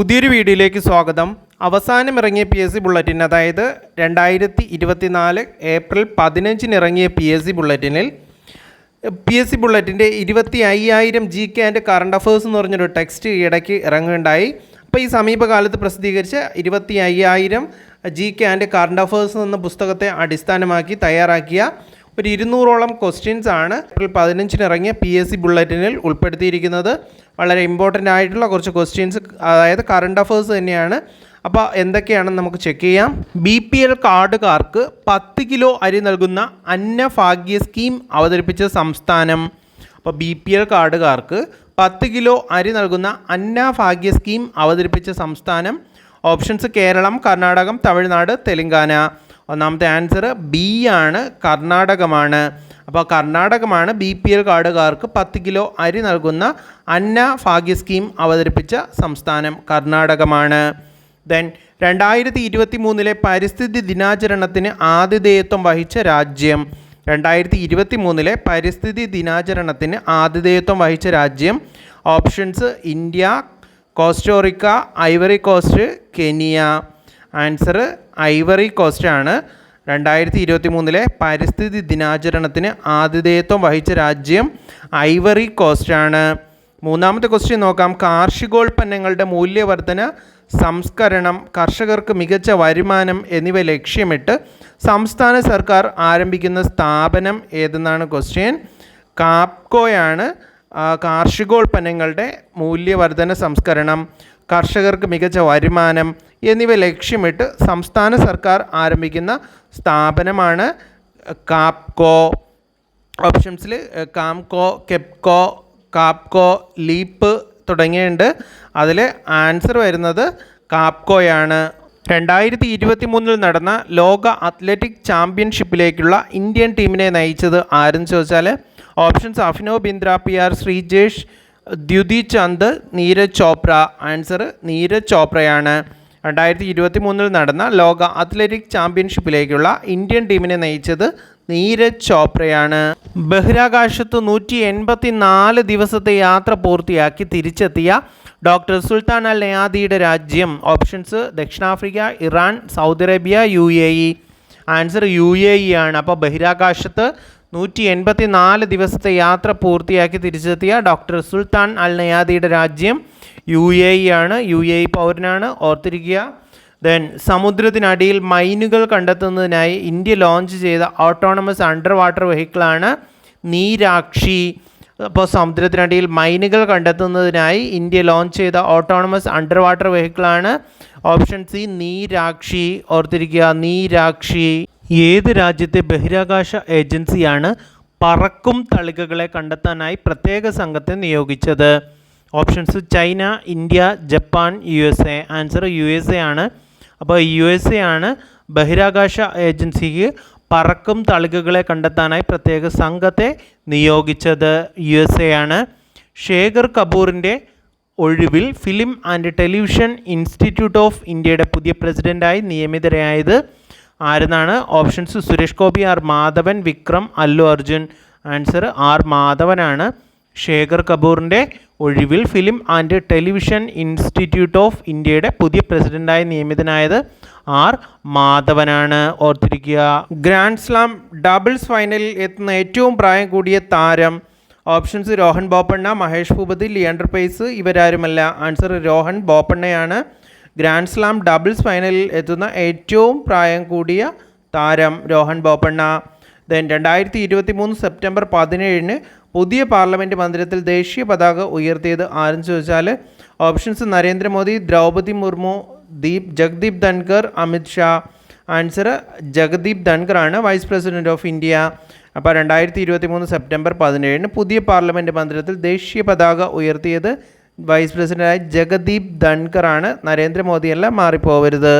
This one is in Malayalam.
പുതിയൊരു വീഡിയോയിലേക്ക് സ്വാഗതം. അവസാനം ഇറങ്ങിയ പി എസ് സി ബുള്ളറ്റിൻ അതായത് രണ്ടായിരത്തി ഇരുപത്തിനാല് ഏപ്രിൽ പതിനഞ്ചിന് ഇറങ്ങിയ പി എസ് സി ബുള്ളറ്റിനിൽ പി എസ് സി ബുള്ളറ്റിന്റെ ഇരുപത്തി അയ്യായിരം G K and current affairs എന്ന് പറഞ്ഞൊരു ടെക്സ്റ്റ് ഇടയ്ക്ക് ഇറങ്ങുകയുണ്ടായി. അപ്പോൾ ഈ സമീപകാലത്ത് പ്രസിദ്ധീകരിച്ച ഇരുപത്തി അയ്യായിരം G K and current affairs എന്ന പുസ്തകത്തെ അടിസ്ഥാനമാക്കി തയ്യാറാക്കിയ ഒരു ഇരുന്നൂറോളം ക്വസ്റ്റ്യൻസ് ആണ്. ഏപ്രിൽ പതിനഞ്ചിന് ഇറങ്ങിയ പി എസ് സി ബുള്ളറ്റിനിൽ ഉൾപ്പെടുത്തിയിരിക്കുന്നത്. വളരെ ഇമ്പോർട്ടന്റ് ആയിട്ടുള്ള കുറച്ച് ക്വസ്റ്റ്യൻസ് അതായത് കറണ്ട് അഫേഴ്സ് തന്നെയാണ്. അപ്പോൾ എന്തൊക്കെയാണെന്ന് നമുക്ക് ചെക്ക് ചെയ്യാം. ബി പി എൽ കാർഡുകാർക്ക് പത്ത് കിലോ അരി നൽകുന്ന അന്നഭാഗ്യ സ്കീം അവതരിപ്പിച്ച സംസ്ഥാനം. അപ്പോൾ ബി പി എൽ കാർഡുകാർക്ക് പത്ത് കിലോ അരി നൽകുന്ന അന്നഭാഗ്യ സ്കീം അവതരിപ്പിച്ച സംസ്ഥാനം. ഓപ്ഷൻസ് കേരളം കർണാടകം തമിഴ്നാട് തെലങ്കാന. ഒന്നാമത്തെ ആൻസർ ബി ആണ് കർണാടകമാണ്. അപ്പോൾ കർണാടകമാണ് ബി പി എൽ കാർഡുകാർക്ക് പത്ത് കിലോ അരി നൽകുന്ന അന്ന ഭാഗ്യ സ്കീം അവതരിപ്പിച്ച സംസ്ഥാനം കർണാടകമാണ്. ദെൻ രണ്ടായിരത്തി ഇരുപത്തി മൂന്നിലെ പരിസ്ഥിതി ദിനാചരണത്തിന് ആതിഥേയത്വം വഹിച്ച രാജ്യം. രണ്ടായിരത്തി ഇരുപത്തി മൂന്നിലെ പരിസ്ഥിതി ദിനാചരണത്തിന് ആതിഥേയത്വം വഹിച്ച രാജ്യം. Options India Costa Rica Ivory Coast Kenya. Answer Ivory Coast ആണ്. രണ്ടായിരത്തി ഇരുപത്തി മൂന്നിലെ പരിസ്ഥിതി ദിനാചരണത്തിന് ആതിഥേയത്വം വഹിച്ച രാജ്യം ഐവറി കോസ്റ്റ് ആണ്. മൂന്നാമത്തെ ക്വസ്റ്റ്യൻ നോക്കാം. കാർഷികോൽപ്പന്നങ്ങളുടെ മൂല്യവർധന സംസ്കരണം കർഷകർക്ക് മികച്ച വരുമാനം എന്നിവ ലക്ഷ്യമിട്ട് സംസ്ഥാന സർക്കാർ ആരംഭിക്കുന്ന സ്ഥാപനം ഏതെന്നാണ് ക്വസ്റ്റ്യൻ കാപ്കോയാണ്. കാർഷികോൽപ്പന്നങ്ങളുടെ മൂല്യവർധന സംസ്കരണം കർഷകർക്ക് മികച്ച വരുമാനം എന്നിവ ലക്ഷ്യമിട്ട് സംസ്ഥാന സർക്കാർ ആരംഭിക്കുന്ന സ്ഥാപനമാണ് കാപ്കോ. ഓപ്ഷൻസിൽ കാംകോ കെപ്കോ കാപ്കോ ലീപ്പ് തുടങ്ങിയുണ്ട് അതിൽ ആൻസർ വരുന്നത് കാപ്കോയാണ്. രണ്ടായിരത്തി ഇരുപത്തി മൂന്നിൽ നടന്ന ലോക അത്ലറ്റിക് ചാമ്പ്യൻഷിപ്പിലേക്കുള്ള ഇന്ത്യൻ ടീമിനെ നയിച്ചത് ആരെന്ന് ചോദിച്ചാൽ options Abhinav Bindra P R Sreejesh Dutee Chand Neeraj Chopra. Answer Neeraj ചോപ്രയാണ്. രണ്ടായിരത്തി ഇരുപത്തി മൂന്നിൽ നടന്ന ലോക അത്ലറ്റിക് ചാമ്പ്യൻഷിപ്പിലേക്കുള്ള ഇന്ത്യൻ ടീമിനെ നയിച്ചത് നീരജ് ചോപ്രയാണ്. ബഹിരാകാശത്ത് നൂറ്റി എൺപത്തി നാല് ദിവസത്തെ യാത്ര പൂർത്തിയാക്കി തിരിച്ചെത്തിയ ഡോക്ടർ സുൽത്താൻ അൽ നയാദിയുടെ രാജ്യം ഓപ്ഷൻസ് ദക്ഷിണാഫ്രിക്ക Iran Saudi Arabia U A E. Answer U A E ആണ്. അപ്പോൾ ബഹിരാകാശത്ത് നൂറ്റി എൺപത്തി നാല് ദിവസത്തെ യാത്ര പൂർത്തിയാക്കി തിരിച്ചെത്തിയ ഡോക്ടർ സുൽത്താൻ അൽ നയാദിയുടെ രാജ്യം യു എ ഇ ആണ് യു എ ഇ പൗരനാണ്. ഓർത്തിരിക്കുക. ദെൻ സമുദ്രത്തിനടിയിൽ മൈനുകൾ കണ്ടെത്തുന്നതിനായി ഇന്ത്യ ലോഞ്ച് ചെയ്ത ഓട്ടോണമസ് അണ്ടർ വാട്ടർ വെഹിക്കിളാണ് നീരാക്ഷി. അപ്പോൾ സമുദ്രത്തിനടിയിൽ മൈനുകൾ കണ്ടെത്തുന്നതിനായി ഇന്ത്യ ലോഞ്ച് ചെയ്ത ഓട്ടോണമസ് അണ്ടർ വാട്ടർ വെഹിക്കിളാണ് ഓപ്ഷൻ സി നീരാക്ഷി. ഓർത്തിരിക്കുക നീരാക്ഷി. ഏത് രാജ്യത്തെ ബഹിരാകാശ ഏജൻസിയാണ് പറക്കും തളികകളെ കണ്ടെത്താനായി പ്രത്യേക സംഘത്തെ നിയോഗിച്ചത്? Options China India Japan U S A answer U S A ആണ്. അപ്പോൾ യു എസ് എ ആണ് ബഹിരാകാശ ഏജൻസിക്ക് പറക്കും തളികകളെ കണ്ടെത്താനായി പ്രത്യേക സംഘത്തെ നിയോഗിച്ചത്. യു എസ് എ ആണ്. ശേഖർ കപൂറിന്റെ ഒഴിവിൽ film and television institute of ഇന്ത്യയുടെ പുതിയ പ്രസിഡന്റായി നിയമിതരായത് ആരെന്നാണ്? Options Suresh Gopi R Madhavan Vikram Allu Arjun. Answer R മാധവനാണ്. Shekhar കപൂറിന്റെ ഒഴിവിൽ film and television institute of ഇന്ത്യയുടെ പുതിയ പ്രസിഡന്റായി നിയമിതനായത് ആർ മാധവനാണ്. ഓർത്തിരിക്കുക. ഗ്രാൻഡ് സ്ലാം ഡബിൾസ് ഫൈനലിൽ എത്തുന്ന ഏറ്റവും പ്രായം കൂടിയ താരം. ഓപ്ഷൻസ് രോഹൻ ബോപ്പണ്ണ മഹേഷ് ഭൂപതി ലിയാണ്ടർ പേസ് ഇവരാരുമല്ല. ആൻസർ രോഹൻ ബോപ്പണ്ണയാണ്. ഗ്രാൻഡ് സ്ലാം ഡബിൾസ് ഫൈനലിൽ എത്തുന്ന ഏറ്റവും പ്രായം കൂടിയ താരം രോഹൻ ബോപ്പണ്ണ. ദെൻ രണ്ടായിരത്തി ഇരുപത്തി മൂന്ന് സെപ്റ്റംബർ പതിനേഴിന് പുതിയ പാർലമെന്റ് മന്ദിരത്തിൽ ദേശീയ പതാക ഉയർത്തിയത് ആരെന്ന് ചോദിച്ചാൽ ഓപ്ഷൻസ് നരേന്ദ്രമോദി ദ്രൗപദി മുർമു ദീപ് ജഗ്ദീപ് ധൻകർ അമിത് ഷാ. ആൻസർ ജഗദീപ് ധൻകർ ആണ് വൈസ് പ്രസിഡന്റ് ഓഫ് ഇന്ത്യ. അപ്പോൾ രണ്ടായിരത്തി ഇരുപത്തി മൂന്ന് സെപ്റ്റംബർ പതിനേഴിന് പുതിയ പാർലമെന്റ് മന്ദിരത്തിൽ ദേശീയ പതാക ഉയർത്തിയത് വൈസ് പ്രസിഡന്റായ ജഗദീപ് ധൻകർ ആണ് നരേന്ദ്രമോദിയല്ല മാറിപ്പോവരുത്.